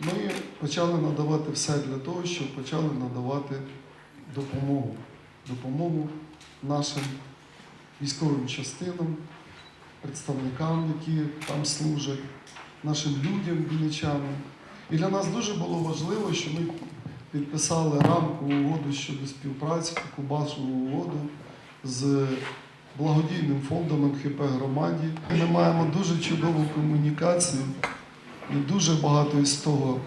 ми почали надавати все для того, щоб почали надавати допомогу. Допомогу нашим військовим частинам, представникам, які там служать, нашим людям, вінничанам. І для нас дуже було важливо, що ми підписали рамкову угоду щодо співпраці, таку базову угоду з благодійним фондом МХП громаді. Ми маємо дуже чудову комунікацію і дуже багато із того,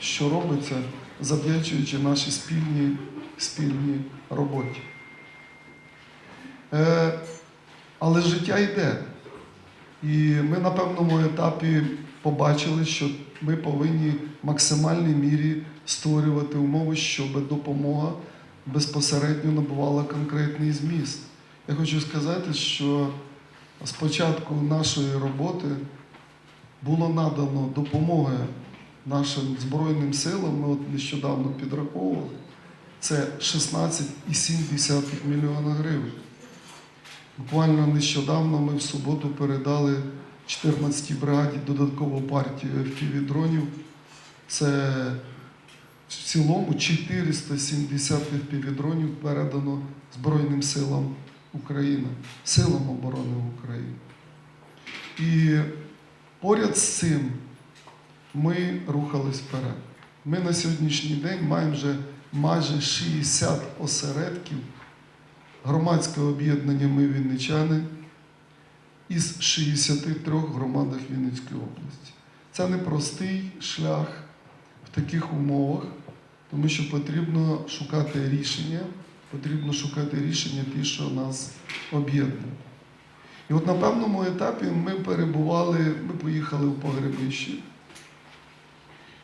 що робиться, завдячуючи нашій спільній, спільній роботі. Е, але життя йде. І ми на певному етапі побачили, що ми повинні в максимальній мірі створювати умови, щоб допомога безпосередньо набувала конкретний зміст. Я хочу сказати, що з початку нашої роботи було надано допомоги нашим Збройним силам. Ми от нещодавно підраховували. Це 16,7 мільйона гривень. Буквально нещодавно ми в суботу передали 14-й бригаді додаткову партію FPV-дронів. Це в цілому 470 FPV-дронів передано Збройним силам України, силам оборони України. І поряд з цим ми рухались вперед. Ми на сьогоднішній день маємо вже майже 60 осередків громадського об'єднання Ми Вінничани із 63 громадах Вінницької області. Це непростий шлях в таких умовах, тому що потрібно шукати рішення, потрібно шукати рішення ті, що нас об'єднує. І от на певному етапі ми перебували, ми поїхали в погребище,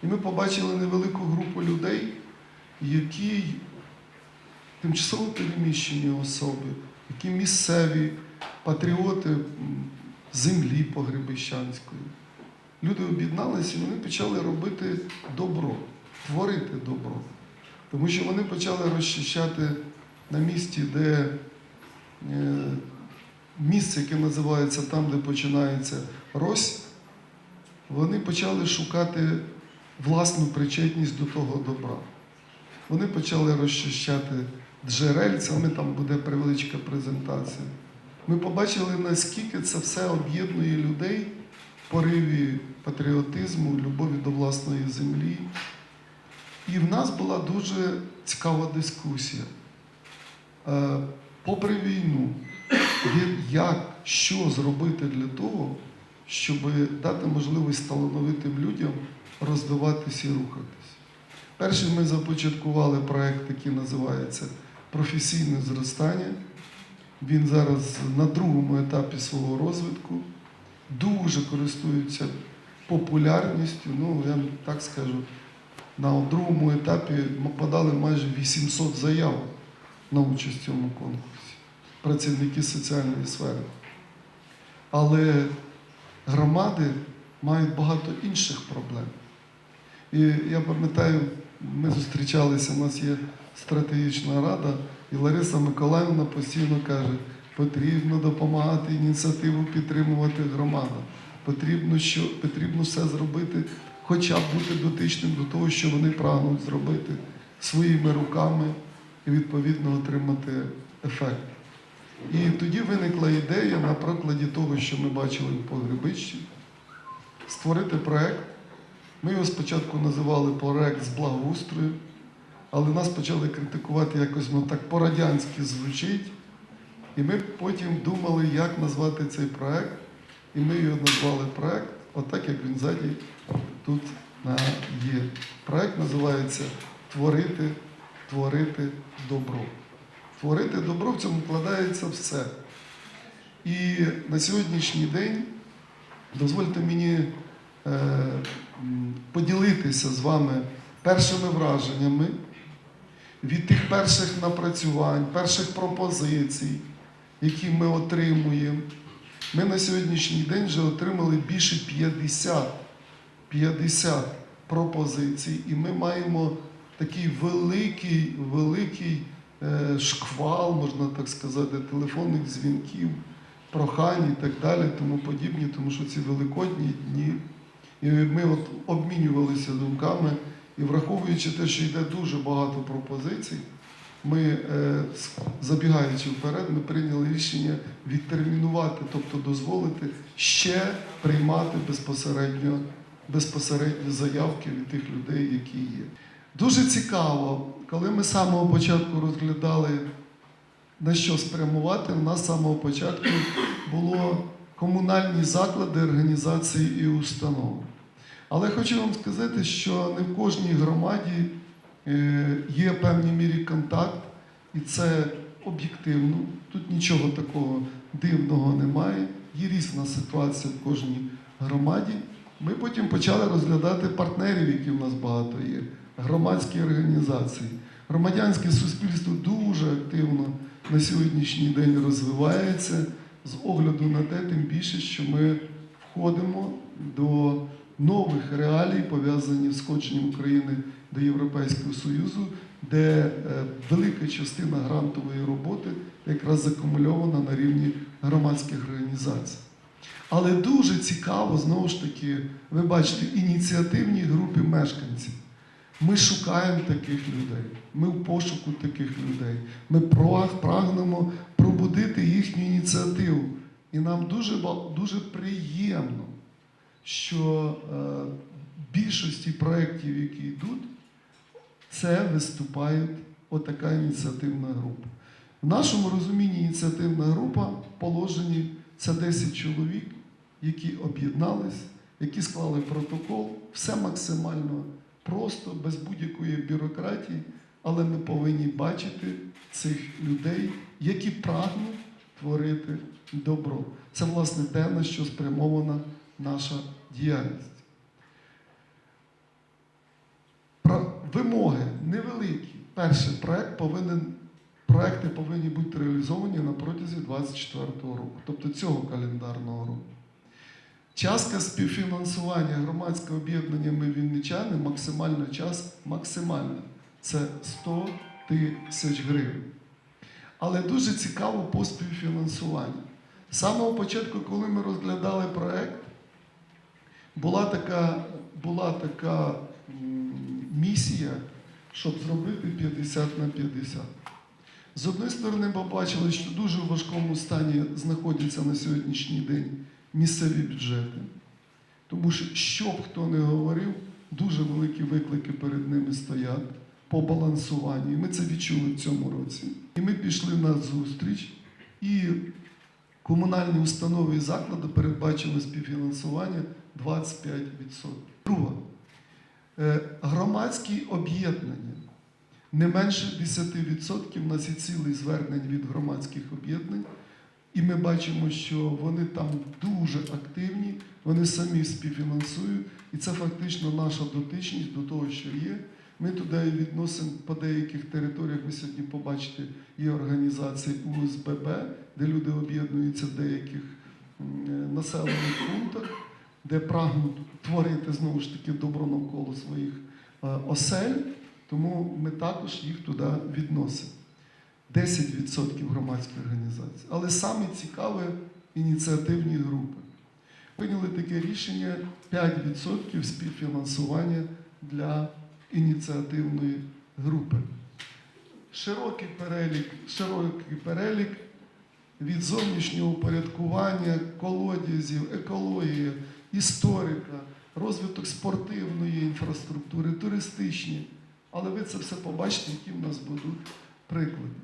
і ми побачили невелику групу людей, які тимчасово переміщені особи, які місцеві патріоти землі погребищанської. Люди об'єдналися і вони почали робити добро, творити добро. Тому що вони почали розчищати на місці, де е, місце, яке називається там, де починається Рось, вони почали шукати власну причетність до того добра. Вони почали розчищати джерельця, ми там буде невеличка презентація. Ми побачили, наскільки це все об'єднує людей в пориві патріотизму, любові до власної землі. І в нас була дуже цікава дискусія. Е, Попри війну, є- як, що зробити для того, щоб дати можливість талановитим людям розвиватися і рухатись. Перший ми започаткували проект, який називається Професійне зростання. Він зараз на другому етапі свого розвитку дуже користується популярністю. Ну, я так скажу, на другому етапі ми подали майже 800 заяв на участь в цьому конкурсі. Працівники соціальної сфери. Але громади мають багато інших проблем. І я пам'ятаю, ми зустрічалися, у нас є стратегічна рада, і Лариса Миколаївна постійно каже, потрібно допомагати ініціативу підтримувати громаду. Потрібно, що, потрібно все зробити, хоча б бути дотичним до того, що вони прагнуть зробити своїми руками і відповідно отримати ефект. І тоді виникла ідея на прикладі того, що ми бачили в погребищі, створити проект. Ми його спочатку називали проект з благоустрою, але нас почали критикувати якось воно так по-радянськи звучить. І ми потім думали, як назвати цей проект. І ми його назвали проект, отак як він ззаді тут є. Проект називається Творити, творити добро. Творити добро в цьому вкладається все. І на сьогоднішній день дозвольте мені е, поділитися з вами першими враженнями від тих перших напрацювань, перших пропозицій, які ми отримуємо. Ми на сьогоднішній день вже отримали більше 50, 50 пропозицій, і ми маємо такий великий, великий шквал, можна так сказати, телефонних дзвінків, прохань і так далі, тому подібні, тому що ці великодні дні. І ми от обмінювалися думками, і враховуючи те, що йде дуже багато пропозицій, ми, е, забігаючи вперед, ми прийняли рішення відтермінувати, тобто дозволити ще приймати безпосередньо, безпосередньо заявки від тих людей, які є. Дуже цікаво, коли ми з самого початку розглядали, на що спрямувати, у нас з самого початку було комунальні заклади, організації і установи. Але хочу вам сказати, що не в кожній громаді е, є в певній мірі контакт, і це об'єктивно. Тут нічого такого дивного немає. Є різна ситуація в кожній громаді. Ми потім почали розглядати партнерів, які в нас багато є, громадські організації. Громадянське суспільство дуже активно на сьогоднішній день розвивається з огляду на те, тим більше, що ми входимо до нових реалій, пов'язані з входженням України до Європейського Союзу, де е, велика частина грантової роботи якраз закумульована на рівні громадських організацій. Але дуже цікаво, знову ж таки, ви бачите, ініціативні групи мешканців. Ми шукаємо таких людей, ми в пошуку таких людей. Ми прагнемо пробудити їхню ініціативу. І нам дуже, дуже приємно, що е, більшості проєктів, які йдуть, це виступають отака ініціативна група. В нашому розумінні ініціативна група в положенні це 10 чоловік, які об'єднались, які склали протокол, все максимально просто, без будь-якої бюрократії, але ми повинні бачити цих людей, які прагнуть творити добро. Це, власне, те, на що спрямована наша діяльність. Вимоги невеликі. Перше, проект повинен, проекти повинні бути реалізовані на протязі 2024 року, тобто цього календарного року. Частка співфінансування громадського об'єднання ми вінничани, максимальна час максимальна. Це 100 тисяч гривень. Але дуже цікаво по співфінансуванню. З самого початку, коли ми розглядали проект, була така, була така місія, щоб зробити 50 на 50. З однієї сторони, побачили, що дуже в важкому стані знаходяться на сьогоднішній день місцеві бюджети. Тому що, що б хто не говорив, дуже великі виклики перед ними стоять по балансуванню. І ми це відчули в цьому році. І ми пішли на зустріч, і комунальні установи і заклади передбачили співфінансування 25%. Друге, е, громадські об'єднання. Не менше 10% у нас є цілий звернень від громадських об'єднань, і ми бачимо, що вони там дуже активні, вони самі співфінансують, і це фактично наша дотичність до того, що є. Ми туди відносимо по деяких територіях. Ви сьогодні побачите є організації УСББ, де люди об'єднуються в деяких е, населених пунктах, де прагнуть творити знову ж таки добро навколо своїх е, осель. Тому ми також їх туди відносимо. 10% громадських організацій. Але саме цікаве ініціативні групи. Прийняли таке рішення 5% співфінансування для ініціативної групи. Широкий перелік, широкий перелік від зовнішнього упорядкування, колодязів, екології, історика, розвиток спортивної інфраструктури, туристичні. Але ви це все побачите, які в нас будуть приклади.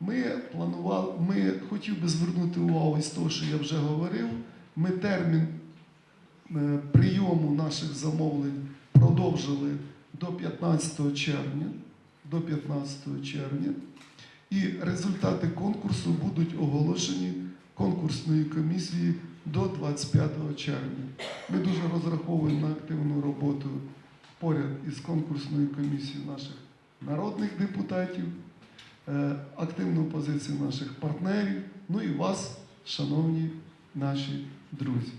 Ми планували, ми хотів би звернути увагу із того, що я вже говорив. Ми термін е, прийому наших замовлень продовжили до 15 червня. До 15 червня. І результати конкурсу будуть оголошені конкурсною комісією до 25 червня. Ми дуже розраховуємо на активну роботу поряд із конкурсною комісією наших народних депутатів, е, активну позицію наших партнерів, ну і вас, шановні наші друзі.